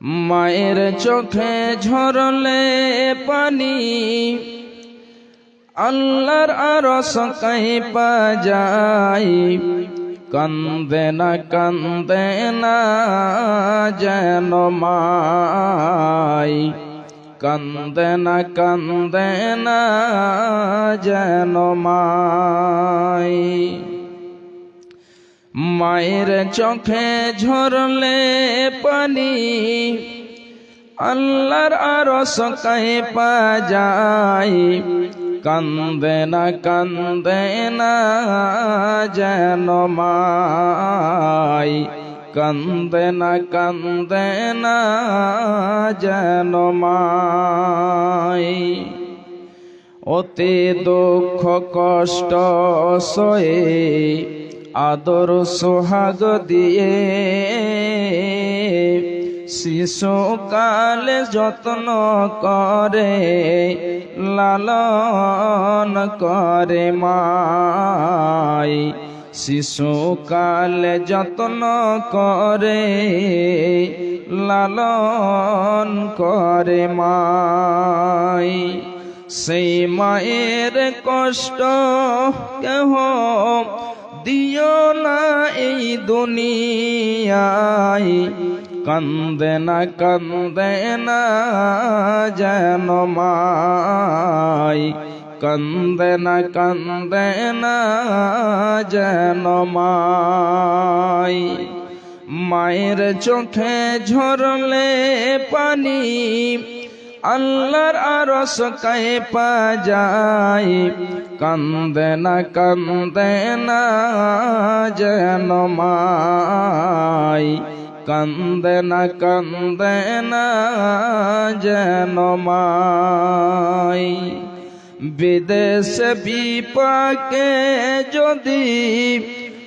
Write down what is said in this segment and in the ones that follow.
মায়ের চোখে ঝরলে পানি, আল্লাহর আরস কাইপা যায়, কান্দে না কান্দে না যেন মাই কান্দে না কান্দে না যেন মাই মায়ের চোখে ঝরলে পানি, আল্লাহর আরস কাইপা যায় কান্দে না কান্দে না যেন মাই কান্দে না কান্দে না যেন মাই অতি দুঃখ কষ্ট সয়ে আদর সোহাগ দিয়ে। শিশুকালে যত্ন করে, লালন করে মাই। শিশুকালে যত্ন করে, লালন করে মাই। সেই মায়ের কষ্ট কেহ দিও না এই দুনিয়ায়। কান্দে না কান্দে না যেন মাই কান্দে না কান্দে না যেন মাই মায়ের চোখে ঝরলে পানি আল্লাহর আরস কাইপা যায়, কান্দে না কান্দে না যেন মাই কান্দে না কান্দে না যেন মাই বিদেশ বিপাকে যদি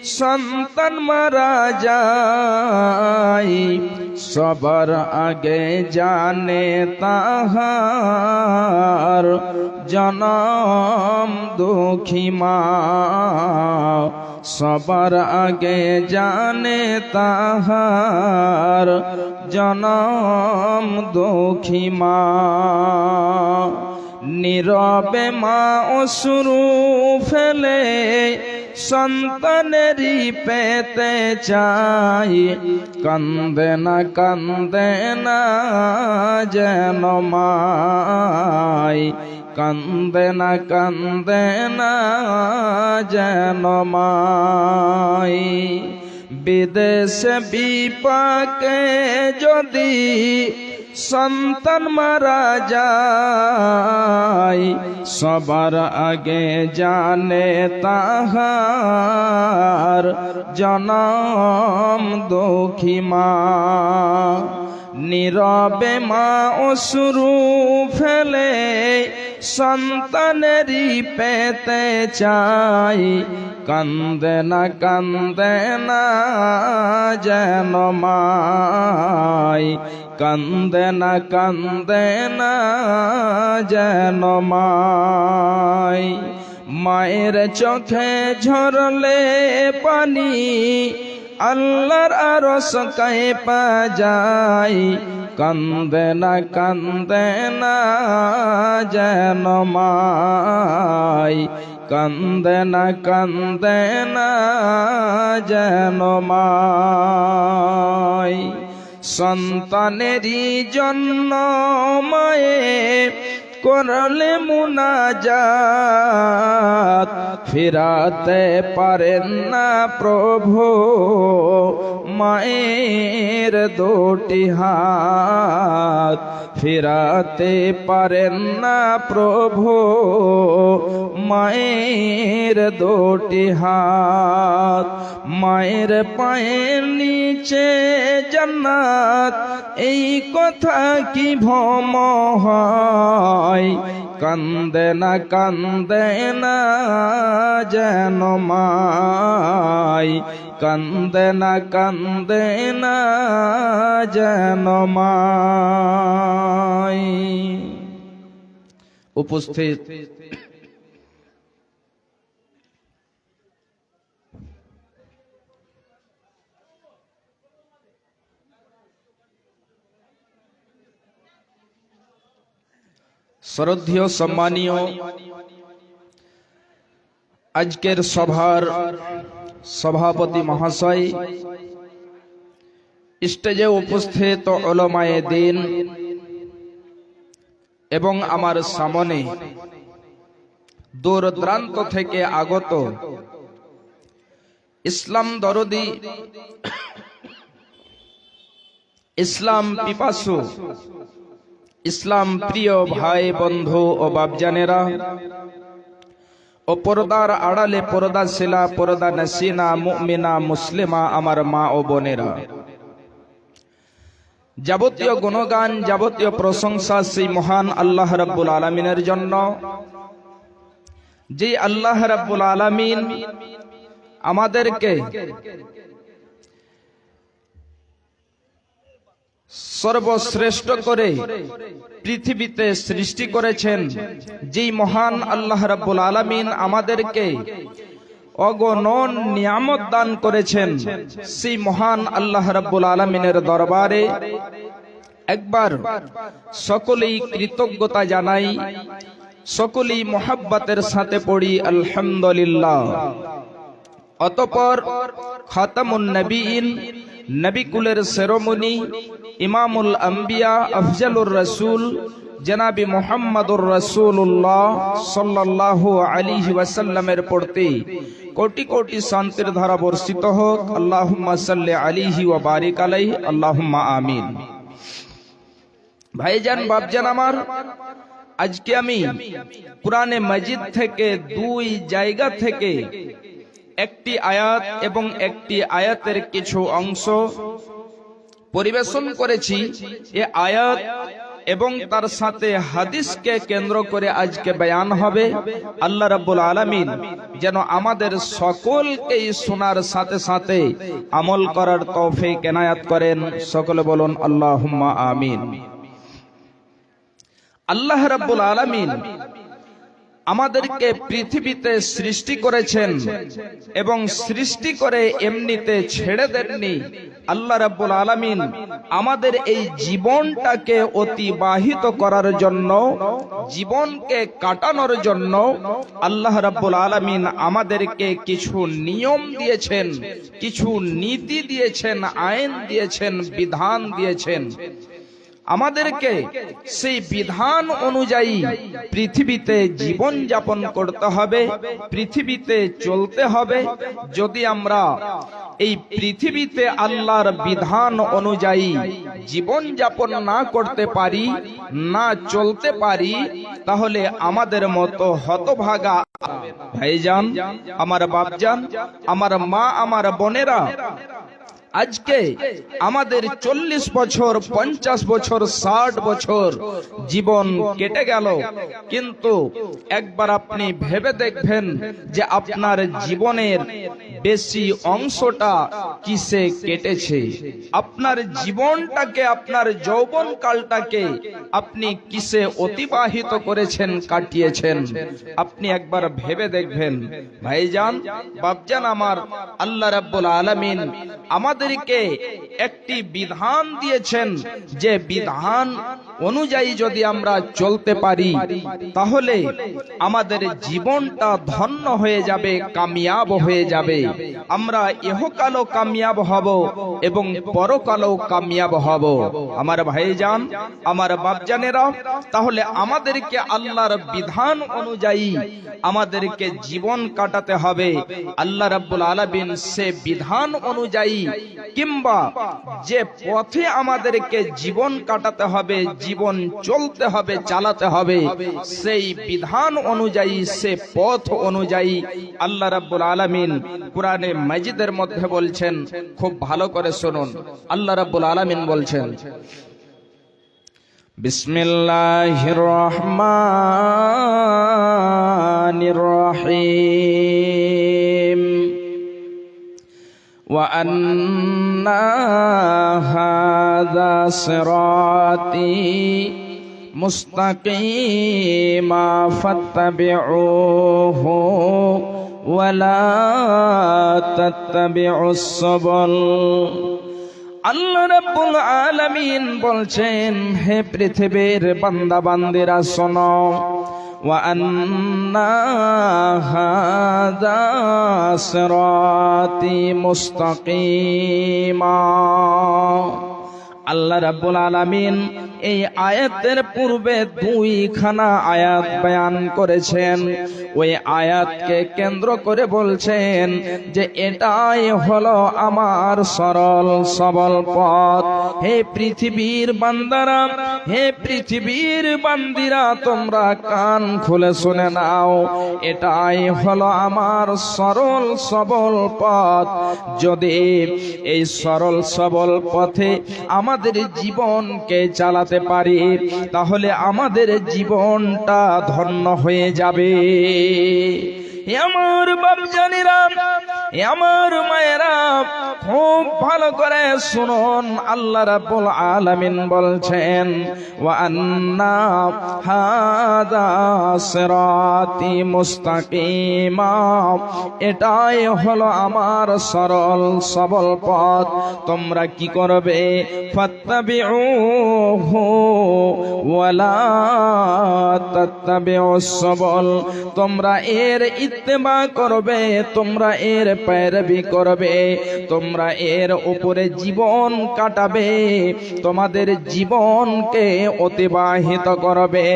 সন্তান মারা যায়, সবার আগে জানে তাহার জনম দুঃখী মা। সবার আগে জানে তাহার জনম দুঃখী মা। নীরবে মা অসুরু ফেলে সন্তানেরই পেতে চাই। কান্দে না কান্দে না যেন মাই। কান্দে না কান্দে না যেন মাই। বিদেশে বিপাকে যদি সন্তান মারা যায় সবার আগে জানে তাহার জনম দুঃখী মা। নীরবে মা অসুরু ফেলে সন্তানেরই পেতে চাই। কান্দে না কান্দে না যেন মাই। কান্দে না কান্দে না যেন মাই। মায়ের চোখে ঝরলে পানি, আল্লাহর আরস কাইপা যায়। কান্দে না কান্দে না যেন মাই। কান্দে না কান্দে না যেন মাই। সন্তানেরই জন্য মায়ে করলে মুনাজাত। ফিরাতে পারেন না প্রভু, মায়ের দুটি হাত। ফিরাতে পারেন না প্রভু, মায়ের দুটি হাত। মায়ের পায়ের নিচে জান্নাত, এই কথা কি ভম হয়? কান্দে না কান্দে না যেন মাই। কান্দে না কান্দে না যেন মাই। উপস্থিত শ্রদ্ধেয়, সম্মানীয় আজকের সভার সভাপতি মহাশয়, স্টেজে উপস্থিত ওলমায়ে দিন এবং আমার সামনে দূর দূরান্ত থেকে আগত ইসলাম দরদি, ইসলাম পিপাসু ইসলাম প্রিয় ভাই, বন্ধু ও বাপজানেরা, ও পর্দার আড়ালে পর্দা শিলা, পর্দা নাসিনা, মুমিনা, মুসলিমা, আমার মা ও বোনেরা। যাবতীয় গুণগান, যাবতীয় প্রশংসা সেই মহান আল্লাহ রাব্বুল আলমিনের জন্য। যে আল্লাহ রাব্বুল আলমিন আমাদেরকে সর্বশ্রেষ্ঠ করে পৃথিবীতে সৃষ্টি করেছেন, যেই মহান আল্লাহ রাব্বুল আলামিন আমাদেরকে অগণন নিয়ামত দান করেছেন, সেই মহান আল্লাহ রাব্বুল আলামিনের দরবারে একবার সকলেই কৃতজ্ঞতা জানাই, সকলেই মোহাব্বতের সাথে পড়ি, আলহামদুলিল্লাহ। অতপর খাতামুন নবীন, নবিকুলের সেরোমনি ইমামুল আম্বিয়া, আফজালুর রসুল, জনাবি মোহাম্মদুর রসুল্লাহ সাল্লাহ আলিহি ওয়াসাল্লামের পড়তে কোটি কোটি শান্তির ধারা বর্ষিত হোক। আল্লাহ সাল্লি আলিহি ও বারিক আলাই আল্লাহ আমিন। ভাইজান, বাপজান আমার, আজকে আমি কোরআনে মজিদ থেকে দুই জায়গা থেকে একটি আয়াত এবং একটি আয়াতের কিছু অংশ পরিবেশন করেছি এ আয়াত এবং তার সাথে হাদিসকে কেন্দ্র করে আজকে বয়ান হবে। আল্লাহ রাব্বুল আলামিন যেন আমাদের সকলকেই শোনার সাথে সাথে আমল করার তৌফিক এনায়াত করেন। সকলে বলুন, আল্লাহুম্মা আমিন। আল্লাহ রাব্বুল আলামিন আমাদেরকে পৃথিবীতে সৃষ্টি করেছেন এবং সৃষ্টি করে এমনিতে ছেড়ে দেননি। আল্লাহ রাব্বুল আলামিন আমাদের এই জীবনটাকে অতিবাহিত করার জন্য, জীবনকে কাটানোর জন্য আল্লাহ রাব্বুল আলামিন আমাদেরকে কিছু নিয়ম দিয়েছেন, কিছু নীতি দিয়েছেন, আইন দিয়েছেন, বিধান দিয়েছেন। আমাদেরকে সেই বিধান অনুযায়ী পৃথিবীতে জীবন যাপন করতে হবে, পৃথিবীতে চলতে হবে। যদি আমরা এই পৃথিবীতে আল্লাহর বিধান অনুযায়ী জীবন যাপন না করতে পারি, না চলতে পারি, তাহলে আমাদের মতো হতভাগা ভাইজান, আমার বাপজান, আমার মা, আমার বোনেরা আজকে আমাদের চল্লিশ বছর, পঞ্চাশ বছর, ষাট বছর জীবন কেটে গেল। কিন্তু একবার আপনি ভেবে দেখবেন যে আপনার জীবনের বেশি অংশটা কিসে কেটেছে। আপনার জীবনটাকে, আপনার যৌবন কালটাকে আপনি কিসে অতিবাহিত করেছেন, কাটিয়েছেন? আপনি একবার ভেবে দেখবেন। ভাইজান বাবজান আমার, আল্লাহ রাব্বুল আলামিন আমাদের আমাদেরকে একটি বিধান দিয়েছেন যে বিধান অনুযায়ী যদি আমরা চলতে পারি, তাহলে আমাদের জীবনটা ধন্য হয়ে যাবে, কামিয়াব হয়ে যাবে। আমরা এহকালও কামিয়াব হব এবং পরকালও কামিয়াব হব। আমার ভাইজান, আমার বাপজানেরা, তাহলে আমাদেরকে আল্লাহর বিধান অনুযায়ী আমাদেরকে জীবন কাটাতে হবে। আল্লাহ রাব্বুল আলামিন সে বিধান অনুযায়ী কিংবা যে পথে আমাদেরকে জীবন কাটাতে হবে, জীবন চলতে হবে, চালাতে হবে, সেই বিধান অনুযায়ী, সে পথ অনুযায়ী আল্লাহ রাব্বুল আলামিন কোরআনে মাজিদের মধ্যে বলছেন, খুব ভালো করে শুনুন। আল্লাহ রাব্বুল আলামিন বলছেন, বিসমিল্লাহির রহমানির রহিম। وأن هذا صراطي مستقيما فاتبعوه ولا تتبعوا السبل আল্লাহ রাব্বুল আলামিন বলছেন হে পৃথিবীর বান্দা বান্দিরা শোনো وأن هذا صراطي مستقيما আল্লাহ রাব্বুল আলামিন এই আয়াতের পূর্বে দুইখানা আয়াত বয়ান করেছেন। ওই আয়াতকে কেন্দ্র করে বলছেন যে, এটাই হলো আমার সরল, সবল পথ। হে পৃথিবীর বান্দারা, হে পৃথিবীর বান্দিরা, তোমরা কান খুলে শুনে নাও। এটাই হলো আমার সরল, সবল পথ। যদি এই সরল, সবল পথে আমাদের জীবনকে চালাতে পারি তাহলে আমাদের জীবনটা ধন্য হয়ে যাবে। আমার বাবু জানিরা এ আমার মায়েরা খুব ভালো করে শুনুন, আল্লাহ রাব্বুল আলামিন বলছেন, ওয়া আন্না হাদা সিরাতি মুস্তাকিমা। এটাই হলো আমার সরল, সবল পথ। তোমরা কি করবে? ফাত্তাবিউহু ওয়ালা তাত্তাবিউস সবল। তোমরা এর ইত্তেবা করবে, তোমরা এর প্রেরবি করবে, তোমরা এর উপরে জীবন কাটাবে, তোমাদের জীবনকে অতিবাহিত করবে।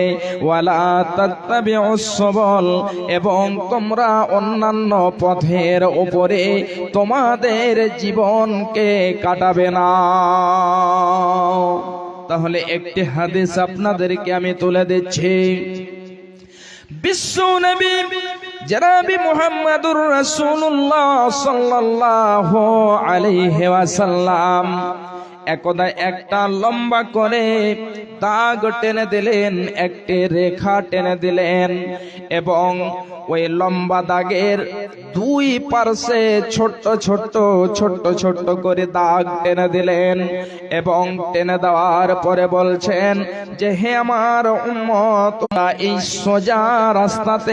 ওয়ালা তত্তাবি অসবল এবং তোমরা অন্যান্য পথের উপরে তোমাদের জীবনকে কাটাবে না। তাহলে একটি হাদিস আপনাদেরকে আমি তুলে দিচ্ছি। বিশ্ব নবী জনাবি মুহাম্মাদুর রাসূলুল্লাহ সাল্লাল্লাহু আলাইহি ওয়াসাল্লাম। একদা একটা লম্বা করে দাগ টেনে দিলেন, একটি রেখা টেনে দিলেন এবং ওই লম্বা দাগের দুই পার্শ্বে ছোট্ট ছোট্ট ছোট্ট ছোট্ট করে দাগ টেনে দিলেন এবং টেনে দেওয়ার পরে বলছেন যে, হে আমার উম্মত এই সোজা রাস্তাতে